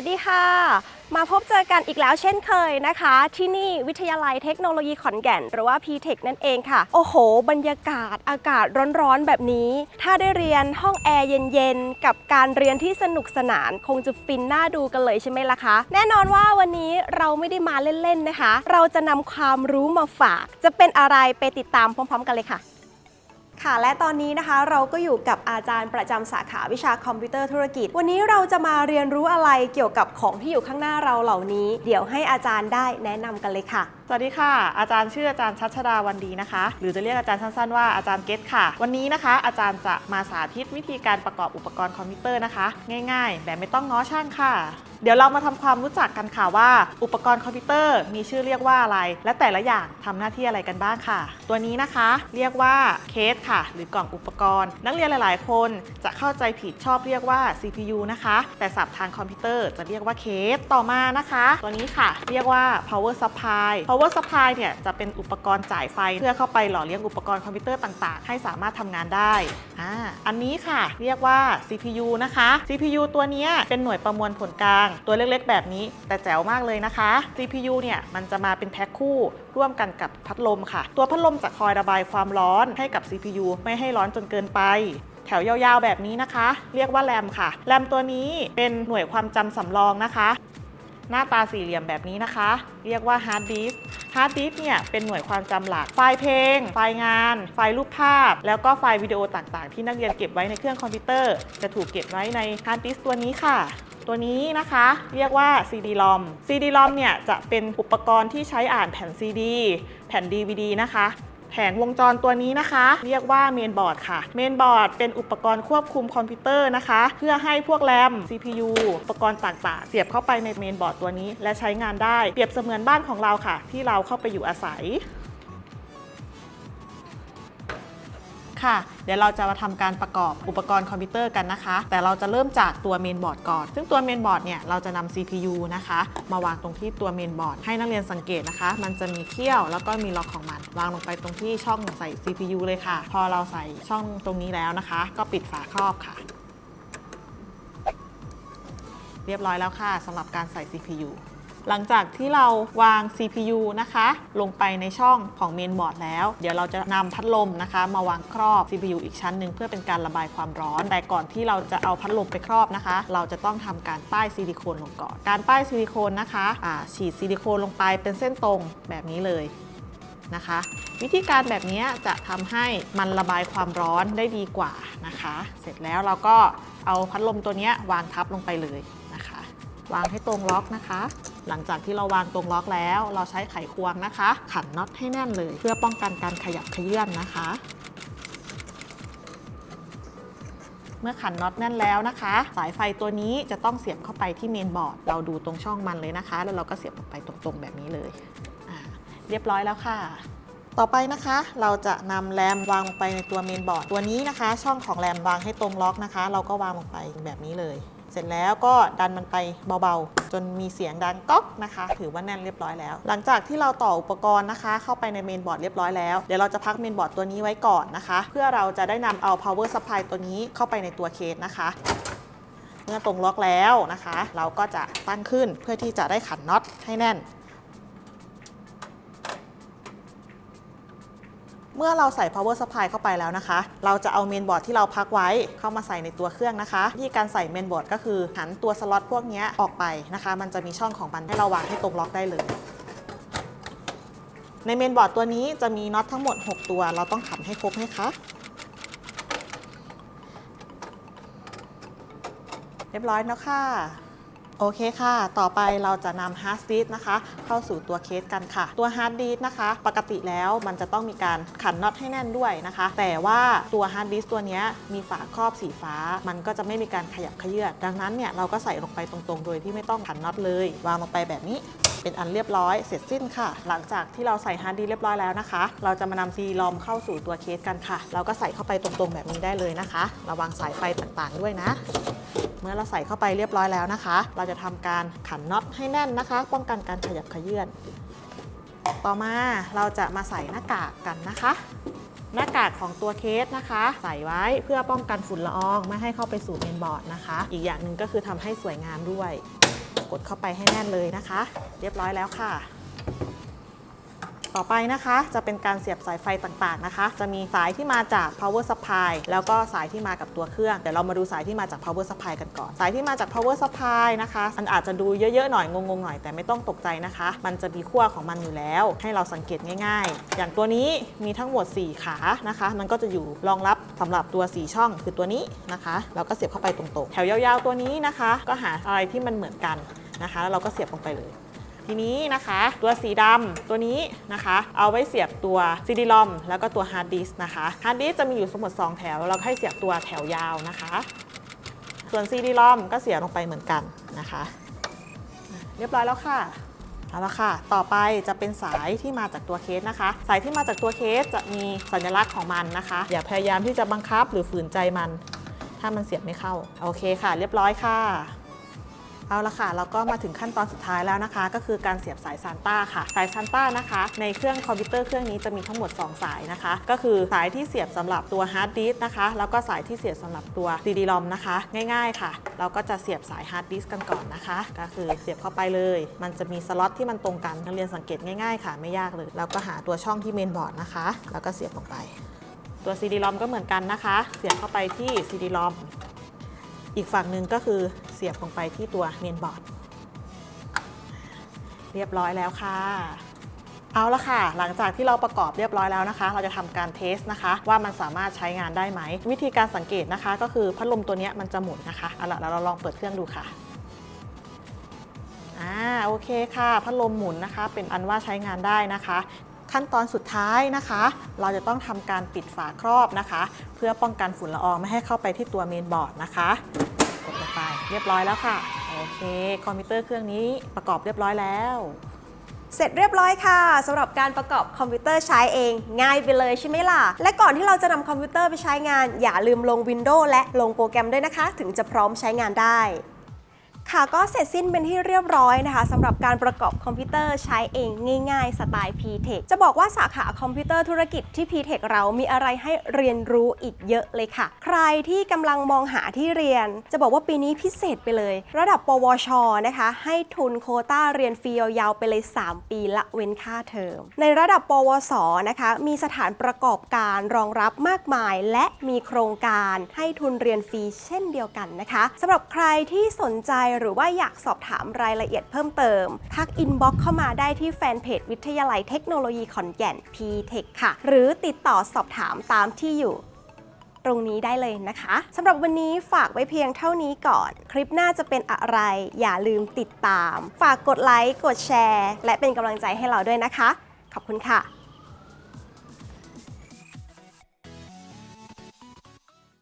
วัสดีค่ะ มาพบเจอกันอีกแล้วเช่นเคยนะคะ ที่นี่วิทยาลัยเทคโนโลยีขอนแก่น หรือว่า p-tech นั่นเองค่ะ โอ้โห บรรยากาศอากาศร้อนๆ แบบนี้ ถ้าได้เรียนห้องแอร์เย็นๆ กับการเรียนที่สนุกสนาน คงจะฟินน่าดูกันเลยใช่ไหมล่ะคะ แน่นอนว่าวันนี้เราไม่ได้มาเล่นๆนะคะ เราจะนำความรู้มาฝาก จะเป็นอะไรไปติดตามพร้อม ๆ กันเลยค่ะ ค่ะและตอนนี้นะคะเราก็อยู่กับอาจารย์ประจำสาขาวิชาคอมพิวเตอร์ธุรกิจ วันนี้เราจะมาเรียนรู้อะไรเกี่ยวกับของที่อยู่ข้างหน้าเราเหล่านี้ เดี๋ยวให้อาจารย์ได้แนะนำกันเลยค่ะ สวัสดีค่ะ อาจารย์ชื่ออาจารย์ชัชดาวันดีนะคะ หรือจะเรียกอาจารย์สั้นๆว่าอาจารย์เกตค่ะ วันนี้นะคะ อาจารย์จะมาสาธิตวิธีการประกอบอุปกรณ์คอมพิวเตอร์นะคะ ง่ายๆ แบบไม่ต้องง้อช่างค่ะ เดี๋ยวเรามาทำความรู้จักกันค่ะว่า อุปกรณ์คอมพิวเตอร์มีชื่อเรียกว่าอะไร และแต่ละอย่างทำหน้าที่อะไรกันบ้างค่ะ ตัวนี้นะคะ เรียกว่าเคสค่ะ หรือกล่องอุปกรณ์ นักเรียนหลาย ๆ คนจะเข้าใจผิดชอบเรียกว่า CPU นะคะ แต่ศัพท์ทางคอมพิวเตอร์จะเรียกว่าเคสต่อมานะคะ ตัวนี้ค่ะ เรียกว่า power supply power supply เนี่ยจะเป็นอุปกรณ์จ่ายไฟ เพื่อเข้าไปหล่อเลี้ยงอุปกรณ์คอมพิวเตอร์ต่างๆ ให้สามารถทำงานได้อ่าอันนี้ค่ะ เรียกว่า CPU นะคะ CPU ตัวนี้เป็นหน่วยประมวลผลกลาง ตัวเล็กๆ แบบนี้ แต่แจ๋วมากเลยนะคะ CPU เนี่ยมันจะมาเป็นแพ็คคู่ร่วมกันกับพัดลมค่ะ ตัวพัดลมจะคอยระบายความร้อนให้กับ CPU ไม่ให้ร้อนจนเกินไปแถวยาวๆแบบนี้นะคะ เรียกว่าแรมค่ะ แรมตัวนี้เป็นหน่วยความจำสำรองนะคะ หน้าตาสี่เหลี่ยมแบบนี้นะคะ เรียกว่าฮาร์ดดิสฮาร์ดดิสเนี่ยเป็นหน่วยความจำหลัก ไฟล์เพลง ไฟล์งาน ไฟล์รูปภาพ แล้วก็ไฟล์วิดีโอต่างๆ ที่นักเรียนเก็บไว้ในเครื่องคอมพิวเตอร์ จะถูกเก็บไว้ในฮาร์ดดิสตัวนี้ค่ะ ตัวนี้นะคะ เรียกว่า CD-ROM CD-ROM เนี่ยจะเป็นอุปกรณ์ที่ใช้อ่านแผ่น CD แผ่น DVD นะคะ แผงวงจรตัวนี้นะคะ เรียกว่าเมนบอร์ดค่ะ เมนบอร์ดเป็นอุปกรณ์ควบคุมคอมพิวเตอร์นะคะ เพื่อให้พวกแรม CPU อุปกรณ์ต่างๆ เสียบเข้าไปในเมนบอร์ดตัวนี้ และใช้งานได้ เปรียบเสมือนบ้านของเราค่ะ ที่เราเข้าไปอยู่อาศัย ค่ะ เดี๋ยวเราจะมาทำการประกอบอุปกรณ์คอมพิวเตอร์กันนะคะ แต่เราจะเริ่มจากตัวเมนบอร์ดก่อน ซึ่งตัวเมนบอร์ดเนี่ยเราจะนำ CPU นะคะ มาวางตรงที่ตัวเมนบอร์ดให้นักเรียนสังเกตนะคะ มันจะมีเขี้ยวแล้วก็มีล็อกของมัน วางลงไปตรงที่ช่องใส่ CPU เลยค่ะ พอเราใส่ช่องตรงนี้แล้วนะคะ ก็ปิดฝาครอบค่ะ เรียบร้อยแล้วค่ะสำหรับการใส่ CPU หลังจากที่เราวาง CPU นะคะ ลงไปในช่องของเมนบอร์ดแล้ว เดี๋ยวเราจะนำพัดลมนะคะ มาวางครอบ CPU อีกชั้นหนึ่งเพื่อเป็นการระบายความร้อน แต่ก่อนที่เราจะเอาพัดลมไปครอบนะคะ เราจะต้องทำการป้ายซิลิโคนลงก่อน การป้ายซิลิโคนนะคะอ่าฉีดซิลิโคนลงไปเป็นเส้นตรงแบบนี้เลยนะคะ วิธีการแบบนี้จะทำให้มันระบายความร้อนได้ดีกว่านะคะ เสร็จแล้วเราก็เอาพัดลมตัวนี้วางทับลงไปเลยนะคะ วางให้ตรงล็อกนะคะ หลังจากที่เราวางตรงล็อกแล้ว เราใช้ไขควงนะคะ ขันน็อตให้แน่นเลย เพื่อป้องกันการขยับขยื่นนะคะ เมื่อขันน็อตแน่นแล้วนะคะ สายไฟตัวนี้จะต้องเสียบเข้าไปที่เมนบอร์ด เราดูตรงช่องมันเลยนะคะ แล้วเราก็เสียบลงไปตรงๆแบบนี้เลย เรียบร้อยแล้วค่ะต่อไปนะคะเราจะนำแรมวางลงไปในตัวเมนบอร์ดตัวนี้นะคะ ช่องของแรมวางให้ตรงล็อกนะคะ เราก็วางลงไปแบบนี้เลย ร็จแล้วก็ดันมันไปเบาๆ จนมีเสียงดังก๊อกนะคะ ถือว่าแน่นเรียบร้อยแล้ว หลังจากที่เราต่ออุปกรณ์นะคะ เข้าไปในเมนบอร์ดเรียบร้อยแล้ว เดี๋ยวเราจะพักเมนบอร์ดตัวนี้ไว้ก่อนนะคะ เพื่อเราจะได้นำเอา power supply ตัวนี้เข้าไปในตัวเคสนะคะเมื่อตรงล็อกแล้วนะคะ เราก็จะตั้งขึ้นเพื่อที่จะได้ขันน็อตให้แน่น เมื่อเราใส่ power supply เข้าไปแล้วนะคะ เราจะเอาเมนบอร์ดที่เราพักไว้เข้ามาใส่ในตัวเครื่องนะคะวิธีการใส่เมนบอร์ดก็คือหันตัวสล็อตพวกนี้ออกไปนะคะ มันจะมีช่องของมันให้เราวางให้ตรงล็อกได้เลย ในเมนบอร์ดตัวนี้จะมีน็อตทั้งหมด 6 ตัว เราต้องขันให้ครบให้คะเรียบร้อยแล้วค่ะ โอเคค่ะ ต่อไปเราจะนำฮาร์ดดิสนะคะ เข้าสู่ตัวเคสกันค่ะ ตัวฮาร์ดดิสนะคะ ปกติแล้วมันจะต้องมีการขันน็อตให้แน่นด้วยนะคะ แต่ว่าตัวฮาร์ดดิสตัวนี้มีฝาครอบสีฟ้า มันก็จะไม่มีการขยับเขยือดดังนั้นเนี่ยเราก็ใส่ลงไปตรงๆ โดยที่ไม่ต้องขันน็อตเลย วางลงไปแบบนี้เป็นอันเรียบร้อยเสร็จสิ้นค่ะ หลังจากที่เราใส่ฮาร์ดดิสก์เรียบร้อยแล้วนะคะ เราจะมานำซีลอมเข้าสู่ตัวเคสกันค่ะ เราก็ใส่เข้าไปตรงๆแบบนี้ได้เลยนะคะ ระวังสายไฟต่างๆด้วยนะ เมื่อเราใส่เข้าไปเรียบร้อยแล้วนะคะ เราจะทำการขันน็อตให้แน่นนะคะ ป้องกันการขยับขยื่นต่อมาเราจะมาใส่หน้ากากกันนะคะ หน้ากากของตัวเคสนะคะ ใส่ไว้เพื่อป้องกันฝุ่นละอองไม่ให้เข้าไปสู่เมนบอร์ดนะคะ อีกอย่างหนึ่งก็คือทำให้สวยงามด้วย กดเข้าไปให้แน่นเลยนะคะ เรียบร้อยแล้วค่ะ ต่อไปนะคะ จะเป็นการเสียบสายไฟต่างๆนะคะ จะมีสายที่มาจาก power supply แล้วก็สายที่มากับตัวเครื่อง เดี๋ยวเรามาดูสายที่มาจาก power supply กันก่อน สายที่มาจาก power supply นะคะ มันอาจจะดูเยอะๆหน่อยงงๆหน่อยแต่ไม่ต้องตกใจนะคะ มันจะมีขั้วของมันอยู่แล้ว ให้เราสังเกตง่าย ๆ อย่างตัวนี้มีทั้งหมด 4 ขานะคะ มันก็จะอยู่รองรับสำหรับตัว 4 ช่องคือตัวนี้นะคะเราก็เสียบเข้าไปตรงๆแถวยาวๆตัวนี้นะคะ ก็หาอะไรที่มันเหมือนกันนะคะ แล้วเราก็เสียบลงไปเลย ทีนี้นะคะ ตัวสีดำตัวนี้นะคะ เอาไว้เสียบตัว CD ROM แล้วก็ตัว Hard Disk นะคะ Hard Disk จะมีอยู่ทั้งหมด2แถว เราให้เสียบตัวแถวยาวนะคะ ส่วน CD ROM ก็เสียบลงไปเหมือนกันนะคะ เรียบร้อยแล้วค่ะเอาละค่ะ ต่อไปจะเป็นสายที่มาจากตัวเคสนะคะ สายที่มาจากตัวเคสจะมีสัญลักษณ์ของมันนะคะ อย่าพยายามที่จะบังคับหรือฝืนใจมัน ถ้ามันเสียบไม่เข้า โอเคค่ะ เรียบร้อยค่ะ เอาละค่ะเราก็มาถึงขั้นตอนสุดท้ายแล้วนะคะ ก็คือการเสียบสายซานต้าค่ะ สายซานต้านะคะ ในเครื่องคอมพิวเตอร์เครื่องนี้จะมีทั้งหมด 2 สายนะคะ ก็คือสายที่เสียบสำหรับตัวฮาร์ดดิสก์นะคะ แล้วก็สายที่เสียบสำหรับตัว CD-ROM นะคะ ง่ายๆค่ะ เราก็จะเสียบสายฮาร์ดดิสก์กันก่อนนะคะ ก็คือเสียบเข้าไปเลย มันจะมีสล็อตที่มันตรงกันนักเรียนสังเกตง่ายๆค่ะ ไม่ยากเลย แล้วก็หาตัวช่องที่เมนบอร์ดนะคะ แล้วก็เสียบลงไป ตัว CD-ROM ก็เหมือนกันนะคะ เสียบเข้าไปที่ CD-ROM อีกฝั่งหนึ่งก็คือ เสียบลงไปที่ตัวเมนบอร์ด เรียบร้อยแล้วค่ะ เอาละค่ะ หลังจากที่เราประกอบเรียบร้อยแล้วนะคะ เราจะทำการเทสนะคะ ว่ามันสามารถใช้งานได้ไหม วิธีการสังเกตนะคะ ก็คือพัดลมตัวนี้มันจะหมุนนะคะเอาละเราลองเปิดเครื่องดูค่ะอ่าโอเคค่ะ พัดลมหมุนนะคะ เป็นอันว่าใช้งานได้นะคะขั้นตอนสุดท้ายนะคะ เราจะต้องทำการปิดฝาครอบนะคะ เพื่อป้องกันฝุ่นละอองไม่ให้เข้าไปที่ตัวเมนบอร์ดนะคะ เรียบร้อยแล้วค่ะ โอเค คอมพิวเตอร์เครื่องนี้ประกอบเรียบร้อยแล้ว เสร็จเรียบร้อยค่ะสำหรับการประกอบคอมพิวเตอร์ใช้เอง ง่ายไปเลยใช่ไหมล่ะ และก่อนที่เราจะนำคอมพิวเตอร์ไปใช้งาน อย่าลืมลง Windows และลงโปรแกรมด้วยนะคะ ถึงจะพร้อมใช้งานได้ ค่ะก็เสร็จสิ้นเป็นที่เรียบร้อยนะคะสำหรับการประกอบคอมพิวเตอร์ใช้เองง่ายๆ สไตล์ P-Tech จะบอกว่าสาขาคอมพิวเตอร์ธุรกิจที่ P-Tech เรามีอะไรให้เรียนรู้อีกเยอะเลยค่ะ ใครที่กำลังมองหาที่เรียน จะบอกว่าปีนี้พิเศษไปเลย ระดับ ปวช นะคะ ให้ทุนโคต้าเรียนฟรียาวๆไปเลย 3 ปีละเว้นค่าเทอม ในระดับ ปวสนะคะมีสถานประกอบการรองรับมากมาย และมีโครงการให้ทุนเรียนฟรีเช่นเดียวกันนะคะสำหรับใครที่สนใจหรือว่าอยากสอบถามรายละเอียดเพิ่มเติม ทักอินบ็อกซ์เข้ามาได้ที่แฟนเพจวิทยาลัยเทคโนโลยีขอนแก่น P-Tech ค่ะ หรือติดต่อสอบถามตามที่อยู่ตรงนี้ได้เลยนะคะสำหรับวันนี้ฝากไว้เพียงเท่านี้ก่อน คลิปหน้าจะเป็นอะไร อย่าลืมติดตาม ฝากกดไลค์ กดแชร์ และเป็นกำลังใจให้เราด้วยนะคะ ขอบคุณค่ะ